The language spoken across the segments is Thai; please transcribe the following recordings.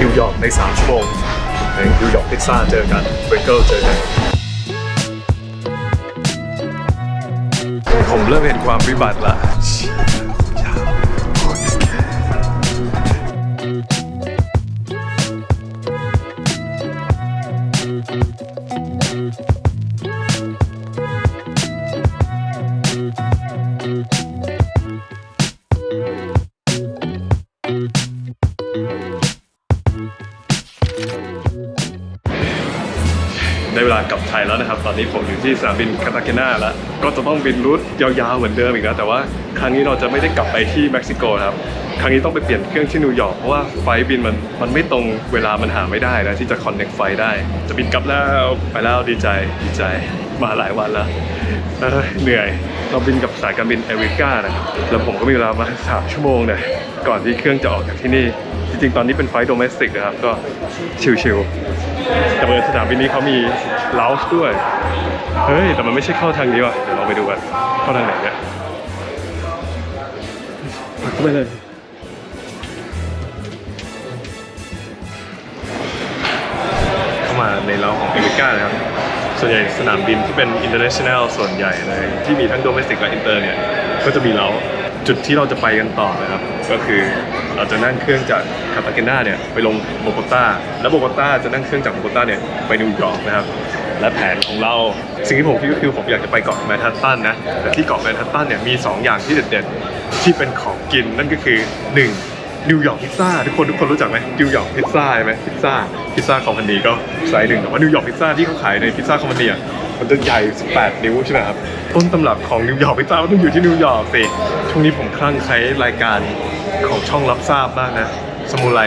นิวยอร์กใน 3 ชั่วโมงในนิวยอร์กพิซซ่าเจอกันเบเกิลเจอกันผมเริ่มเห็นความวิบัติละ ได้เวลากลับไทยแล้วนะครับ ตอนนี้ผมอยู่ที่สนามบินคาตาเกนาแล้ว ก็จะต้องบินรูทยาวๆเหมือนเดิมอีกแล้วแต่ว่าครั้งนี้เราจะไม่ได้กลับไปที่เม็กซิโกครับครั้งนี้ต้องไปเปลี่ยนเครื่องที่นิวยอร์กเพราะว่าไฟล์บินมันมันไม่ตรงเวลามันหาไม่ได้นะที่จะคอนเน็กไฟได้ จะบินกลับแล้วไปแล้วดีใจดีใจมาหลายวันแล้วเเหนื่อยเราบินกับสายการบินเอริกานะครับแล้วผมก็มีเวลามาสามชั่วโมงเนี่ยก่อนที่เครื่องจะออกจากที่นี่ จริงๆ ตอนนี้เป็นไฟล์โดเมสติกนะครับก็ชิลๆ แต่เบอร์สนามบินนี้เขามีเลาส์ด้วย เฮ้ย แต่มันไม่ใช่เข้าทางนี้ว่ะ เดี๋ยวเราไปดูกัน เข้าทางไหนเนี่ยเข้าไปเลยเข้ามาในเราของอเมริกานะครับ ส่วนใหญ่สนามบินที่เป็น international ส่วนใหญ่เลย ที่มีทั้ง domestic และ inter เนี่ย ก็จะมีเราจุดที่เราจะไปกันต่อนะครับ ก็คือเราจะนั่งเครื่องจากคาตาเกนาเนี่ยไปลงโบโกตาแล้วโบโกตาจะนั่งเครื่องจากโบโกตาเนี่ยไปนิวยอร์กนะครับและแผนของเราสิ่งที่ผมคิดก็คือผมอยากจะไปเกาะแมนฮัตตันนะแต่ที่เกาะแมนฮัตตันเนี่ยมี 2 อย่างที่เด็ดๆที่เป็นของกินนั่นก็คือ 1. นิวยอร์กพิซซ่าทุกคนทุกคนรู้จักไหมนิวยอร์กพิซซ่าใช่ไหมพิซซ่าพิซซ่าคอมพานีก็ไซส์หนึ่งแต่ว่านิวยอร์กพิซซ่าที่เขาขายในพิซซ่าคอมพานีอะ มันจะใหญ่ 18 นิ้วใช่ไหมครับ ต้นตำรับของนิวยอร์กพิซซ่ามันต้องอยู่ที่นิวยอร์กสิ ช่วงนี้ผมคลั่งไคล้รายการของช่องรับทราบมากนะ สมุไร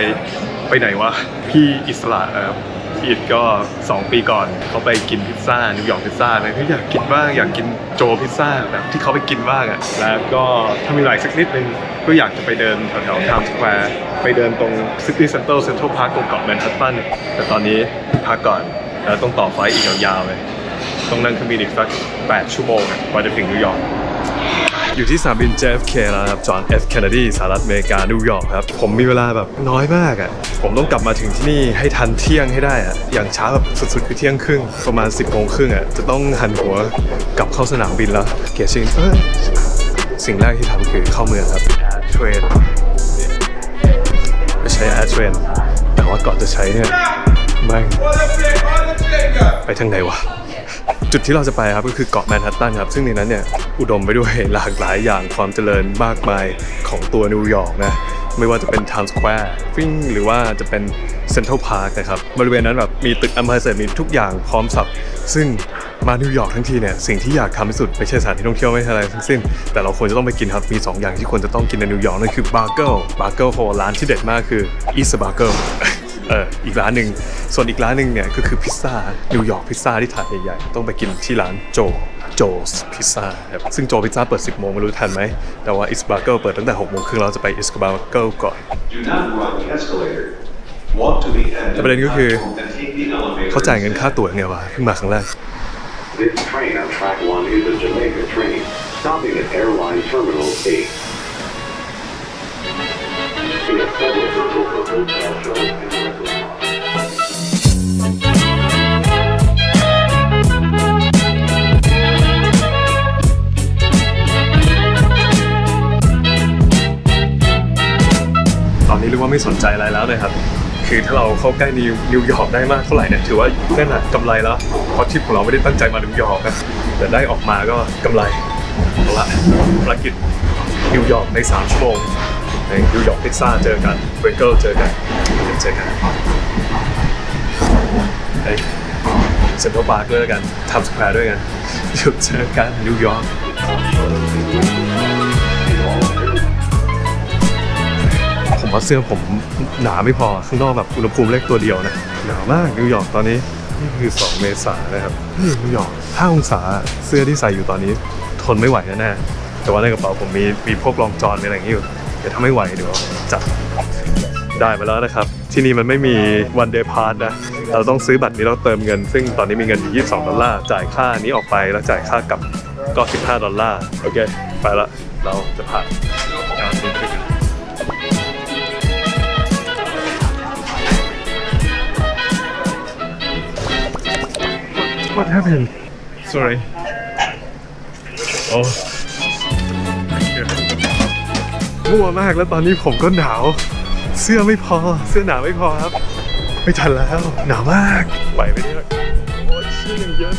ไปไหนวะ พี่อิสระนะครับพี่อิดก็ 2 ปีก่อนเขาไปกินพิซซ่านิวยอร์กพิซซ่าเลยอยากกินบ้างอยากกินโจพิซซ่าแบบที่เขาไปกินบ้างอะแล้วก็ถ้ามีเวลาอีกสักนิดนึงก็อยากจะไปเดินแถวๆไทม์สแควร์ไปเดินตรงซิตี้เซ็นเตอร์เซ็นทรัลพาร์คตรงเกาะแมนฮัตตันแต่ตอนนี้พักก่อนแล้วต้องต่อไฟอีกยาวๆเลย ต้องนั่งเครื่องบินอีกสัก 8 ชั่วโมงอะกว่าจะถึงนิวยอร์กอยู่ที่สนามบิน JFK แล้วนะครับจอห์น F Kennedy สหรัฐอเมริกานิวยอร์กครับ ผมมีเวลาแบบน้อยมากอะ่ะ ผมต้องกลับมาถึงที่นี่ให้ทันเที่ยงให้ได้อะ่ะ อย่างช้าแบบสุดๆคือเที่ยงครึ่ง ประมาณ 10โมงครึ่งอะ่ะ จะต้องหันหัวกลับเข้าสนามบินแล้ว เกียร์ชิงเอ้ยสิ่งแรกที่ทำคือเข้าเมืองครับ Air Train ไปใช้ Air Train แต่ว่าก่อนจะใช้เนี่ยแม่งไปทางไหนวะ จุดที่เราจะไปครับก็คือเกาะแมนฮัตตันครับ ซึ่งในนั้นเนี่ย อุดมไปด้วยหลากหลายอย่างความเจริญมากมายของตัวนิวยอร์กนะ ไม่ว่าจะเป็น Times Square ฟิงหรือว่าจะเป็นเซ็นทรัลพาร์คนะครับ บริเวณนั้นแบบมีตึกอัมพาเซมีทุกอย่างพร้อมสับ ซึ่งมานิวยอร์กทั้งทีเนี่ย สิ่งที่อยากทำที่สุดไม่ใช่สถานที่ท่องเที่ยวไม่ใช่อะไรทั้งสิ้น แต่เราควรจะต้องไปกินครับมี 2 อย่างที่ควรจะต้องกินในนิวยอร์กนั่นคือบาร์เกิลบาร์เกิลโฮร้านที่เด็ดมากคืออีสบาร์เกิล เอออีกร้านหนึ่งส่วนอีกร้านหนึ่งเนี่ยก็คือพิซซ่านิวยอร์กพิซซ่าที่ถาดใหญ่ๆต้องไปกินที่ร้านโจโจสพิซซ่าครับซึ่งโจพิซซ่าเปิด 10 โมงไม่รู้ทันไหม แต่ว่าอิสบาร์เกิลเปิดตั้งแต่6โมงครึ่งเราจะไปอิสบาร์เกิลก่อน Do not run the escalator. Walk to the end แต่ประเด็นก็คือ and take the elevator. เขาจ่ายเงินค่าตั๋วไงวะเพิ่งมาครั้งแรก This train on track one is a Jamaica train, stopping at Airline Terminal 8. We have several circles for hotel shuttles ว่าไม่สนใจอะไรแล้วเลยครับ คือถ้าเราเข้าใกล้นิวนิวยอร์กได้มากเท่าไหร่เนี่ยถือว่านั่นแหะกำไรแล้วเพราะทริปของเราไม่ได้ตั้งใจมานิวยอร์กนะแต่ได้ออกมาก็กำไรเอาละภารกิจนิวยอร์กใน3ชั่วโมงในนิวยอร์กพิซซ่าเจอกันเบเกิลเจอกันเดี๋ยวเจอกันเฮ้ยเซ็นทรัลพาร์คด้วยกันทำสแควร์ด้วยกันเจอกันนิวยอร์ก ว่าเสื้อผมหนาไม่พอข้างนอกแบบอุณหภูมิเลขตัวเดียวนะหนาวมากนิวยอร์กตอนนี้นี่คือ 2 เมษายนนะครับนี่นิวยอร์ก5องศาเสื้อที่ใส่อยู่ตอนนี้ ทนไม่ไหวแน่แต่ว่าในกระเป๋าผมมีมีพวกรองจอนอะไรอย่างนี้อยู่เดี๋ยวถ้าไม่ไหวเดี๋ยวจัดได้มาแล้วนะครับ ที่นี่มันไม่มีวันเดย์พาสนะเราต้องซื้อบัตรนี้เราเติมเงิน ซึ่งตอนนี้มีเงินอยู่ 22 ดอลลาร์จ่ายค่านี้ออกไปแล้วจ่ายค่ากลับก็ 15 ดอลลาร์โอเค ไปละเราจะผ่าน What happened Sorry โอ้มั่วมากแล้วตอนนี้ผมก็หนาว เสื้อไม่พอ เสื้อหนาวไม่พอครับ ไม่ทันแล้ว หนาวมากไหวไหมเนี่ยโอ้ยเชี่ยยังเยอะ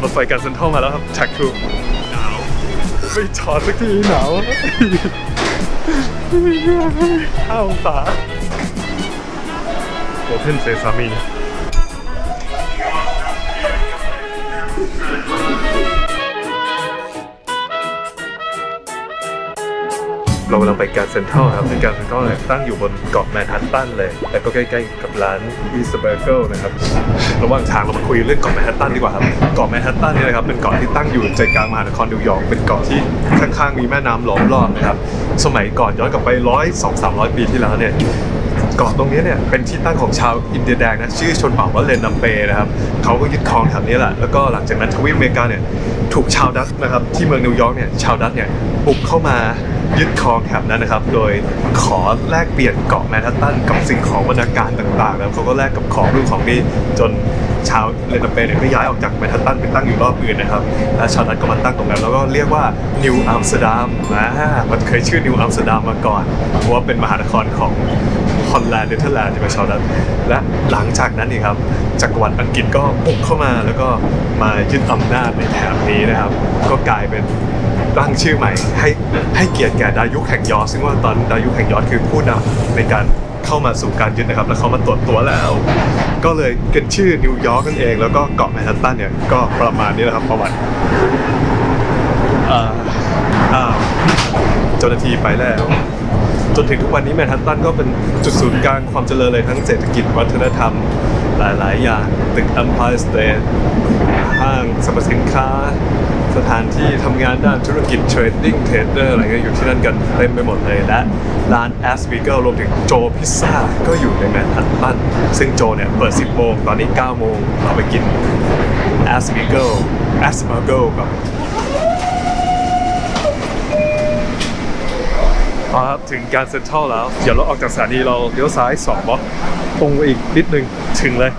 รถไฟการเซ็นทรัลมาแล้วครับแท็กทูหนาวไม่ถอดสักทีหนาวห้าองศาโอเพนเซซามี เรากำลังไปการเซ็นทรัลครับในการเซ็นทรัลเนี่ยตั้งอยู่บนเกาะแมนฮัตตันเลย แต่ก็ใกล้ๆกับร้านอีสเบอร์เกิลนะครับ ระหว่างทางเรามาคุยเรื่องเกาะแมนฮัตตันดีกว่าครับ เกาะแมนฮัตตันนี่นะครับเป็นเกาะที่ตั้งอยู่ใจกลางมหานครนิวยอร์ก เป็นเกาะที่ข้างๆมีแม่น้ำล้อมรอบนะครับ สมัยก่อนย้อนกลับไปร้อยสองสามร้อยปีที่แล้วเนี่ยเกาะตรงนี้เนี่ยเป็นที่ตั้งของชาวอินเดียแดงนะชื่อชนเผ่าว่าเลนนัมเปนะครับเขาก็ยึดครองแถวนี้แหละแล้วก็หลังจากนั้นทวีปอเมริกาเนี่ย ถูกชาวดัตนะครับที่เมืองนิวยอร์กเนี่ยชาวดัตเนี่ยบุกเข้ามายึดครองแถบนั้นนะครับ โดยขอแลกเปลี่ยนเกาะแมนฮัตตันกับสิ่งของบรรณการต่างๆแล้วเขาก็แลกกับของนู่นของนี่จนชาวเลนเปเนี่ยก็ย้ายออกจากแมนฮัตตันไปตั้งอยู่รอบอื่นนะครับและชาวดัตก็มาตั้งตรงนั้นแล้วก็เรียกว่านิวอัมสเตอร์ดัมอ่ามันเคยชื่อนิวอัมสเตอร์ดัมมาก่อนเพราะว่าเป็นมหานครของ ฮอลแลนด์เนเธอร์แลนด์จะไปชาวดัตช์และหลังจากนั้นนี่ครับจักรวรรดิอังกฤษก็บุกเข้ามาแล้วก็มายึดอำนาจในแถบนี้นะครับ ก็กลายเป็นตั้งชื่อใหม่ให้ให้เกียรติแก่ดายุคแห่งยอร์กซึ่งว่าตอนดายุคแห่งยอร์กคือผู้นำในการเข้ามาสู่การยึดนะครับ แล้วเขามาตรวจตัวแล้ว ก็เลยเป็นชื่อนิวยอร์กนั่นเอง แล้วก็เกาะแมนฮัตตันเนี่ยก็ประมาณนี้แหละครับประวัติอ่าอ่าเจ้าหน้าที่ไปแล้วจ นถึงทุกวันนี้แมนฮัตตันก็เป็นจุดศูนย์กลางความเจริญเลยทั้งเศรษฐกิจวัฒนธรรม หลาย ๆ อย่าง ตึก Empire State ห้างสรรพสินค้า สถานที่ทำงานด้านธุรกิจเทรดดิ้งเทรดเดอร์อะไรเงี้ยอยู่ที่นั่นกันเต็มไปหมดเลยและร้าน a s b i g e l รวมถึงโจพิซซ่าก็อยู่ในแมนฮัตตันซึ่งโจเนี่ยเปิด 10โมงตอนนี้ 9 โมงเราไปกิน a s b i g e l a s b i g e l กับ เอาครับถึงการเซ็นทรัลแล้ว เดี๋ยวเราออกจากสถานีเราเลี้ยวซ้าย2บล็อกตรงไปอีกนิดนึงถึงเลย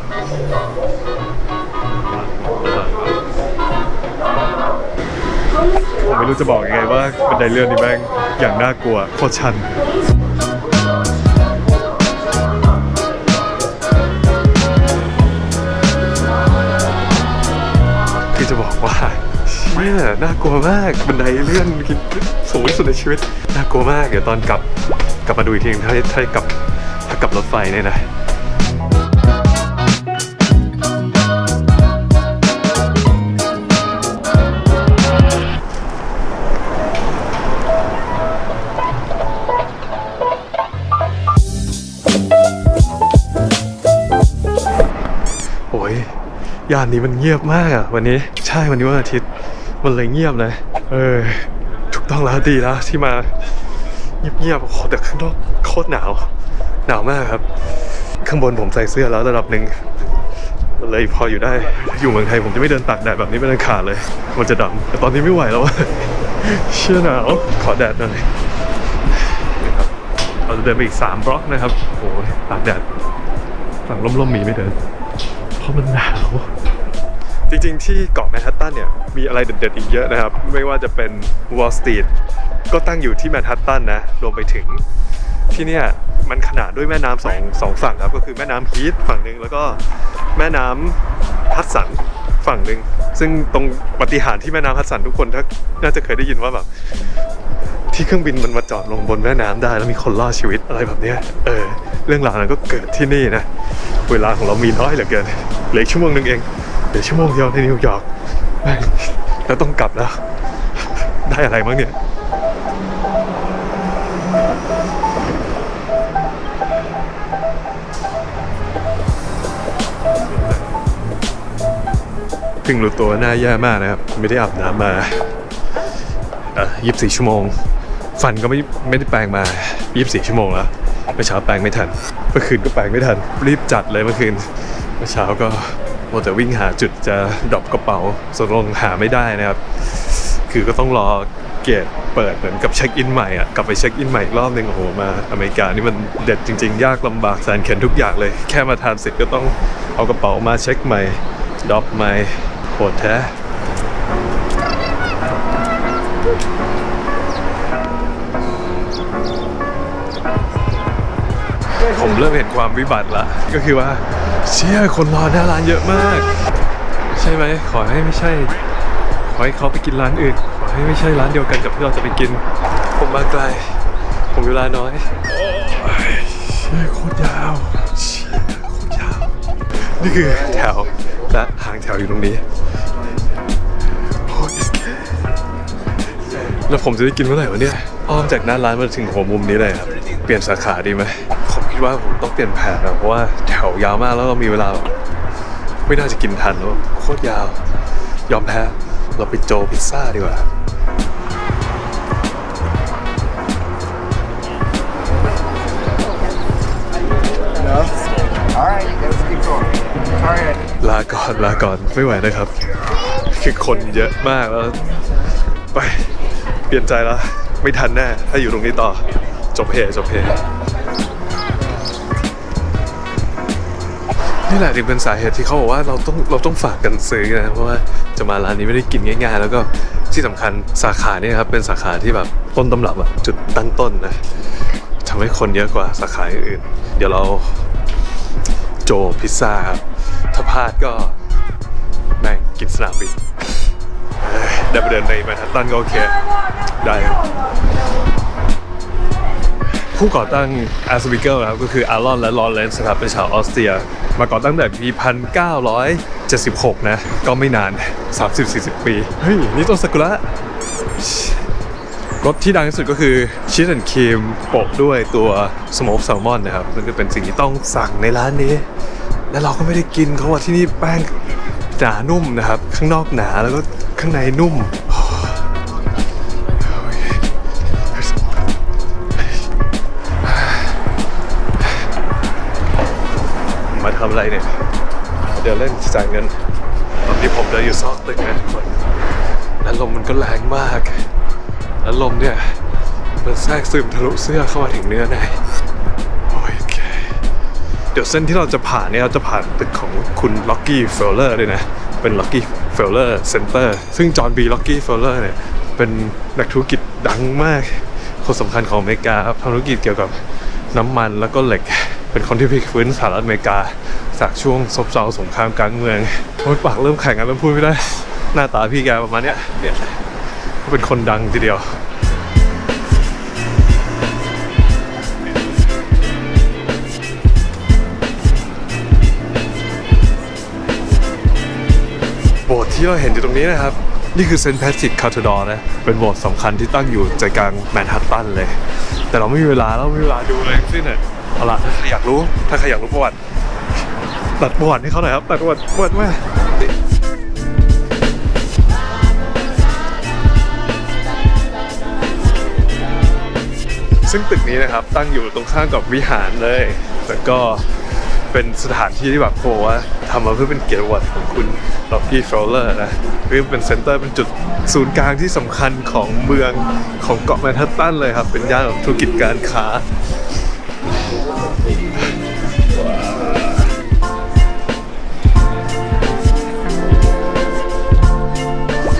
ผมไม่รู้จะบอกยังไงว่าบันไดเลื่อนนี่แม่งอย่างน่ากลัวโคตรชันคือจะบอกว่า เชี่ยน่ากลัวมากบันไดเลื่อนคิดสูงที่สุดในชีวิตน่ากลัวมากเดี๋ยวตอนกลับกลับมาดูอีกทีนึงถ้าถ้ากลับถ้ากลับรถไฟเนี่ยนะโอ้ยย่านนี้มันเงียบมากอะวันนี้ใช่วันนี้วันอาทิตย์ มันเลยเงียบเลย เออถูกต้องแล้วดีแล้วที่มาเงียบๆโอ้โหแต่ข้างนอกโคตรหนาว หนาวมากครับ ข้างบนผมใส่เสื้อแล้วระดับหนึ่งมันเลยพออยู่ได้อยู่เมืองไทยผมจะไม่เดินตากแดดแบบนี้เป็นอันขาดเลย มันจะดำแต่ตอนนี้ไม่ไหวแล้วเชื่อหนาวขอแดดหน่อยนะครับเราจะเดินไปอีก3บล็อกนะครับโอ้ยตากแดดฝั่งร่มๆมีไม่เดิน เพราะมันหนาว จริงๆ ที่เกาะแมนฮัตตันเนี่ยมีอะไรเด็ดๆอีกเยอะนะครับ ไม่ว่าจะเป็นวอล l สตรีทก็ตั้งอยู่ที่แมนฮัตตันนะ รวมไปถึงที่เนี่ยมันขนานด้วยแม่น้ำสองสองฝั่งครับ ก็คือแม่น้ำฮีทฝั่งหนึ่งแล้วก็แม่น้ำฮัดสันฝั่งหนึ่งซึ่งตรงปฏิหารที่แม่น้ำฮัดสันทุกคนถ้าน่าจะเคยได้ยินว่าแบบที่เครื่องบินมันมาจอดลงบนแม่น้ำได้ แล้วมีคนรอดชีวิตอะไรแบบเนี้ยเออ เรื่องราวนั้นก็เกิดที่นี่นะ เวลาของเรามีน้อยเหลือเกินเหลือชั่วโมงหนึ่งเอง เหลือชั่วโมงเดียวในนิวยอร์กแล้วต้องกลับแล้ว ได้อะไรบ้างเนี่ยเพิ่งรู้ตัวหน้าแย่มากนะครับ ไม่ได้อาบน้ำมายี่สิบสี่ชั่วโมง ฟันก็ไม่ไม่ได้แปรงมา24ชั่วโมงแล้วเมื่อเช้าแปรงไม่ทันเมื่อคืนก็แปรงไม่ทัน รีบจัดเลยเมื่อคืนเมื่อเช้าก็ มัวแต่วิ่งหาจุดจะดรอปกระเป๋าส่วนลงหาไม่ได้นะครับ คือก็ต้องรอเกตเปิดเหมือนกับเช็คอินใหม่อะกลับไปเช็คอินใหม่อีกรอบหนึ่งโอ้โหมาอเมริกานี่มันเด็ดจริง ๆ ยากลำบากแสนเข็นทุกอย่างเลย แค่มาทานเสร็จก็ต้องเอากระเป๋ามาเช็คใหม่ดรอปใหม่โหดแท้ผมเริ่มเห็นความวิบัติละก็คือว่า เชี่ยคนรอหน้าร้านเยอะมาก ใช่ไหมขอให้ไม่ใช่ ขอให้เขาไปกินร้านอื่น ขอให้ไม่ใช่ร้านเดียวกันกับที่เราจะไปกิน ผมมาไกล ผมเวลาน้อยเชี่ยโคตรยาวเชี่ยโคตรยาว นี่คือแถวและหางแถวอยู่ตรงนี้แล้วผมจะได้กินเมื่อไหร่วะเนี่ย อ้อมจากหน้าร้านมาถึงหัวมุมนี้เลยครับ เปลี่ยนสาขาดีไหมผ ว่าผมต้องเปลี่ยนแผนนะเพราะว่าแถวยาวมากแล้วก็มีเวลาแบบไม่น่าจะกินทันแล้วโคตรยาว ยอมแพ้เราไปโจพิซซ่าดีกว่าลาก่อนลาก่อนไม่ไหวนะครับ คือคนเยอะมากแล้ว ไป เปลี่ยนใจแล้ว ไม่ทันแน่ ถ้าอยู่ตรงนี้ต่อ จบเพจบเพ นี่แหละถึงเป็นสาเหตุที่เขาบอกว่าเราต้องเราต้องฝากกันซื้อนะเพราะว่าจะมาร้านนี้ไม่ได้กินง่าย ๆ แล้วก็ที่สำคัญสาขาเนี่ยครับเป็นสาขาที่แบบต้นตำรับอะจุดตั้งต้นนะทำให้คนเยอะกว่าสาขาอื่น เดี๋ยวเราโจพิซซ่าครับถ้าพลาดก็แม่งกินสนามบินเอ้ยได้ไปเดินในแมนฮัตตันก็โอเค ได้ ผู้ก่อตั้ง a s บิเกิลครับก็คืออารอนและลอเรนซ์ครับเป็นชาวออสเตรีย มาก่อตั้งแต่ปี 1976 นะ ก็ไม่นาน 30-40 ปี เฮ้ย นี่ต้นซากุระรสที่ดังที่สุดก็คือชีสแอนครีมโปะด้วยตัวสโมกแซลมอนนะครับซึ่งก็เป็นสิ่งที่ต้องสั่งในร้านนี้ และเราก็ไม่ได้กินเขาว่าที่นี่แป้งหนานุ่มนะครับ ข้างนอกหนาแล้วก็ข้างในนุ่ม อะไรเนี่ย เดี๋ยวเล่นจ่ายเงิน ตอนนี้ผมเดินอยู่ซอกตึกนะทุกคนและลมมันก็แรงมาก แล้วลมเนี่ย มันแทรกซึมทะลุเสื้อเข้ามาถึงเนื้อในโอเค เดี๋ยวเส้นที่เราจะผ่านเนี่ยเราจะผ่านตึกของคุณล็อกกี้เฟลเลอร์ด้วยนะ เป็นล็อกกี้เฟลเลอร์เซ็นเตอร์ ซึ่งจอห์นบีล็อกกี้เฟลเลอร์เนี่ย เป็นนักธุรกิจดังมาก คนสำคัญของอเมริกาครับทำธุรกิจเกี่ยวกับน้ำมันแล้วก็เหล็ก เป็นคนที่พลิกฟื้นสหรัฐอเมริกา จากช่วงซบเซาสงครามกลางเมืองโอ้ยปากเริ่มแข็งกันเริ่มพูดไม่ได้ หน้าตาพี่แกประมาณเนี้ยเนี่ยเป็นคนดังทีเดียวโบสถ์ที่เราเห็นอยู่ตรงนี้นะครับ นี่คือเซนต์แพทริกคาทดอร์นะ เป็นโบสถ์สำคัญที่ตั้งอยู่ใจกลางแมนฮัตตันเลย แต่เราไม่มีเวลาเราไม่มีเวลาดูเลยสิ้นเนี่ย เอาละถ้าใครอยากรู้ ถ้าใครอยากรู้ประวัติตัดประวัติให้เขาหน่อยครับตัดประวัติประวัติมาซึ่งตึกนี้นะครับตั้งอยู่ตรงข้ามกับวิหารเลยแล้วก็เป็นสถานที่ที่แบบโหว่าทำมาเพื่อเป็นเกียรติวัตของคุณล็อกกี้เฟลเลอร์นะคือเป็นเซ็นเตอร์เป็นจุดศูนย์กลางที่สำคัญของเมืองของเกาะแมนฮัตตันเลยครับ เป็นย่านของธุรกิจการค้า ต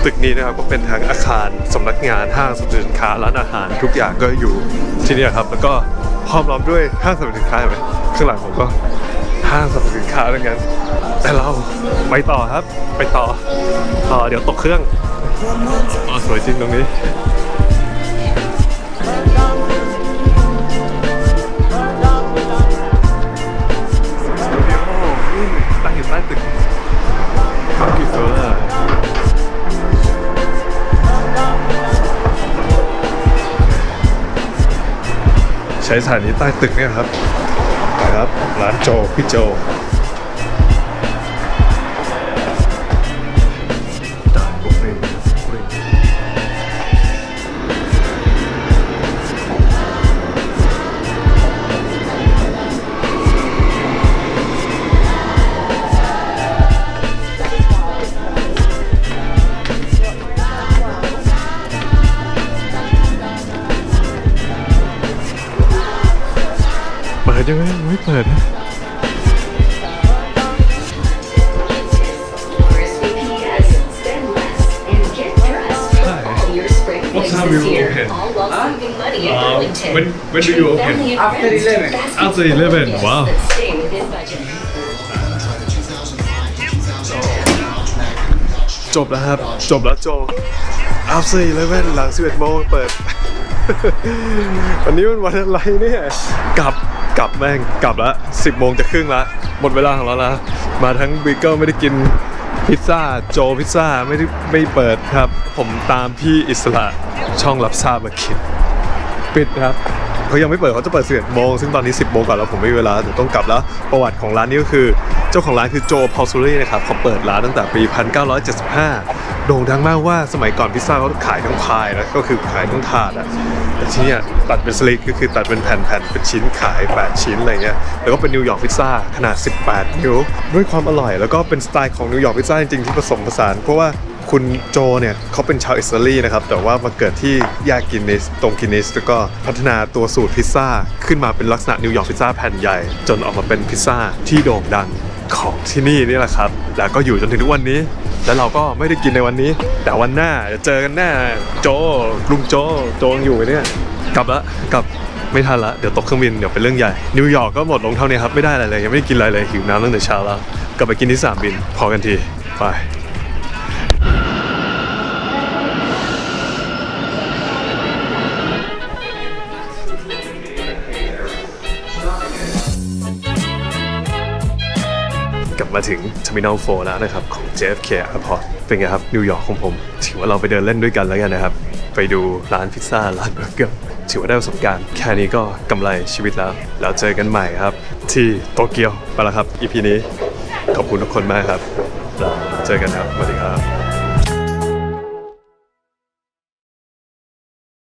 ึกนี้นะครับก็เป็นทั้งอาคารสำนักงานห้างสรรพสินค้าร้านอาหารทุกอย่างก็อยู่ที่นี่ครับ แล้วก็ห้อมล้อมด้วยห้างสรรพสินค้าเห็นไหมข้างหลังผมก็ห้างสรรพสินค้าเหมือนกันแต่เราไปต่อครับ ไปต่อต่อเดี๋ยวตกเครื่องอ๋อสวยจริงตรงนี้ ใช้สถานีใต้ตึกเนี่ยครับนะครับร้านโจพี่โจ ดยังไงไม่เปิดนะ RSVP as spend less and get dressed for all your spring What flings time this will you year. open? All while saving money in Uh, Burlington. when- when do you Treat open? family and After friends to 11. baskets After full of 11, gifts wow. that stay within budget. จบแล้วครับ จบแล้วโจอัพซี่เลเว่นหลัง 11โมงเปิด วันนี้มันวันอะไรเนี่ย กลับก ลับแม่งกลับแล้ว10โมงจะครึ่งละหมดเวลาของเราแล้วมาทั้งบีเกิลไม่ได้กินพิซซ่าโจพิซซ่าไม่ได้ไม่เปิดครับ ผมตามพี่อิสระช่องรับทราบมากินปิดครับเขายังไม่เปิดเขาจะเปิด11โมงซึ่งตอนนี้ 10โมงก่อนแล้วผมไม่มีเวลาเดี๋ยวต้องกลับแล้วประวัติของร้านนี้ก็คือ เจ้าของร้านคือโจพอลซูรี่นะครับเขาเปิดร้านตั้งแต่ปี 1975 โด่งดังมากว่าสมัยก่อนพิซซ่าเขาขายทั้งพายนะก็คือขายทั้งถาดอะแต่ที่เนี่ยตัดเป็นสลิกก็คือตัดเป็นแผ่นๆเป็นชิ้นขาย 8 ชิ้นอะไรเงี้ยแล้วก็เป็นนิวยอร์กพิซซ่าขนาด 18 นิ้ว ด้วยความอร่อยแล้วก็เป็นสไตล์ของนิวยอร์กพิซซ่าจริงๆที่ผสมผสาน เพราะว่าคุณโจเนี่ยเขาเป็นชาวอิตาลีนะครับ แต่ว่ามาเกิดที่ยากินิสตรงกินิสแล้วก็พัฒนาตัวสูตรพิซซ่า ขึ้นมาเป็นลักษณะนิวยอร์กพิซซ่าแผ่นใหญ่ จนออกมาเป็นพิซซ่าที่โด่งดัง ของที่นี่นี่แหละครับ แล้วก็อยู่จนถึงทุกวันนี้ แล้วเราก็ไม่ได้กินในวันนี้ แต่วันหน้าจะเจอกันแน่โจลุงโจโจยังอยู่ไหมเนี่ยกลับละกลับไม่ทันละเดี๋ยวตกเครื่องบินเดี๋ยวเป็นเรื่องใหญ่นิวยอร์กก็หมดลงเท่านี้ครับไม่ได้อะไรเลยยังไม่ได้กินอะไรเลยหิวน้ำตั้งแต่เช้าแล้วกลับไปกินที่สนามบินพอกันทีไป มาถึง Terminal 4 แล้วนะครับ ของ JFK Airport เป็นไงครับ นิวยอร์กของผม ถือว่าเราไปเดินเล่นด้วยกันแล้วกันนะครับ ไปดูร้านพิซซ่า ร้านเบอร์เกอร์ถือว่าได้ประสบการณ์ แค่นี้ก็กำไรชีวิตแล้ว แล้วเจอกันใหม่ครับ ที่โตเกียวไปแล้วครับ EP นี้ ขอบคุณทุกคนมากครับแล้วเจอกันครับสวัสดีครับ